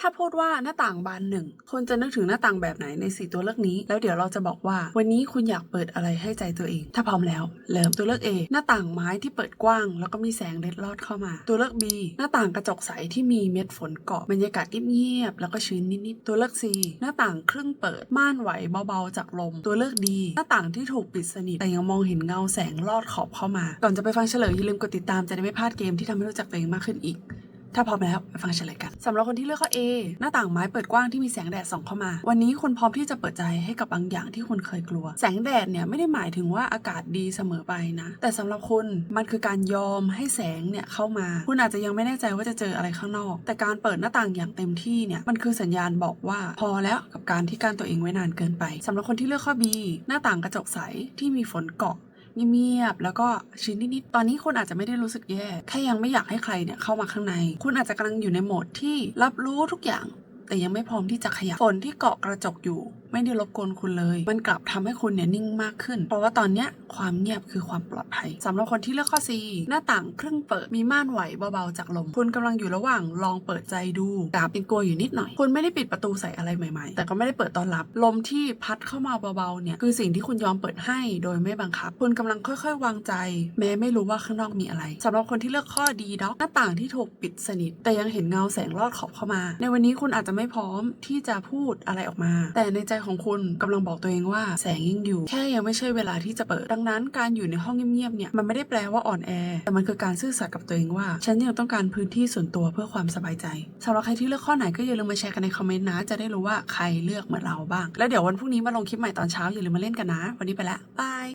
ถ้าพูดว่าหน้าต่างบานหนึ่งคุณจะนึกถึงหน้าต่างแบบไหนในสี่ตัวเลือกนี้ แล้วเดี๋ยวเราจะบอกว่า วันนี้คุณอยากเปิดอะไรให้ใจตัวเอง ถ้าพร้อมแล้ว เริ่มตัวเลือก A หน้าต่างไม้ที่เปิดกว้าง แล้วก็มีแสงเล็ดลอดเข้ามา ตัวเลือก B หน้าต่างกระจกใสที่มีเม็ดฝนเกาะบรรยากาศเงียบๆแล้วก็ชื้นนิดๆตัวเลือก C หน้าต่างครึ่งเปิดม่านไหวเบาๆ จากลม ตัวเลือก D หน้าต่างที่ถูกปิดสนิทแต่ยังมองเห็นเงาแสงลอดขอบเข้ามา ก่อนจะไปฟังเฉลยอย่าลืมกดติดตามจะได้ไม่พลาดเกมที่ทำให้รู้จักตัวเองมากขึ้นอีก ถ้าพร้อมแล้วไปฟังเฉลยกันสำหรับคนที่เลือกข้อ A หน้าต่างไม้เปิดกว้างที่มีแสงแดดส่องเข้ามา วันนี้คุณพร้อมที่จะเปิดใจให้กับบางอย่างที่คุณเคยกลัว แสงแดดเนี่ยไม่ได้หมายถึงว่าอากาศดีเสมอไปนะ แต่สำหรับคุณมันคือการยอมให้แสงเนี่ยเข้ามา คุณอาจจะยังไม่แน่ใจว่าจะเจออะไรข้างนอก แต่การเปิดหน้าต่างอย่างเต็มที่เนี่ยมันคือสัญญาณบอกว่าพอแล้วกับการที่การตัวเองไว้นานเกินไปสำหรับคนที่เลือกข้อ B หน้าต่างกระจกใสที่มีฝนเกาะ เงียบๆแล้วก็ชินนิดๆตอนนี้คุณอาจจะไม่ได้รู้สึกแย่แค่ยังไม่อยากให้ใครเนี่ยเข้ามาข้างใน คุณอาจจะกำลังอยู่ในโหมดที่รับรู้ทุกอย่าง แต่ยังไม่พร้อมที่จะขยับฝนที่เกาะกระจกอยู่ไม่ได้รบกวนคุณเลย มันกลับทำให้คุณเนี่ยนิ่งมากขึ้น เพราะว่าตอนเนี้ยความเงียบคือความปลอดภัยสำหรับคนที่เลือกข้อ C หน้าต่างครึ่งเปิดมีม่านไหวเบาๆจากลม คุณกำลังอยู่ระหว่างลองเปิดใจดูกาเป็นกลัวอยู่นิดหน่อย คุณไม่ได้ปิดประตูใส่อะไรใหม่ๆ แต่ก็ไม่ได้เปิดต้อนรับ ลมที่พัดเข้ามาเบาๆเนี่ยคือสิ่งที่คุณยอมเปิดให้โดยไม่บังคับ คุณกำลังค่อยๆ วางใจ แม้ไม่รู้ว่าข้างนอกมีอะไรสำหรับคนที่เลือกข้อดีด็อกหน้าต่างที่ถูกปิดสนิท แต่ยังเห็นเงาแสงลอดขอบเข้ามา ในวันนี้คุณอาจจะไม่พร้อมที่จะพูดอะไรออกมา แต่ในใจของคุณกำลังบอกตัวเองว่าแสงยังอยู่ แค่ยังไม่ใช่เวลาที่จะเปิด ดังนั้นการอยู่ในห้องเงียบๆเนี่ยมันไม่ได้แปลว่าอ่อนแอ แต่มันคือการซื่อสัตย์กับตัวเองว่า ฉันยังต้องการพื้นที่ส่วนตัวเพื่อความสบายใจสำหรับใครที่เลือกข้อไหนก็อย่าลืมมาแชร์กันในคอมเมนต์นะ จะได้รู้ว่าใครเลือกเหมือนเราบ้าง แล้วเดี๋ยววันพรุ่งนี้มาลงคลิปใหม่ตอนเช้าอย่าลืมมาเล่นกันนะ วันนี้ไปละบาย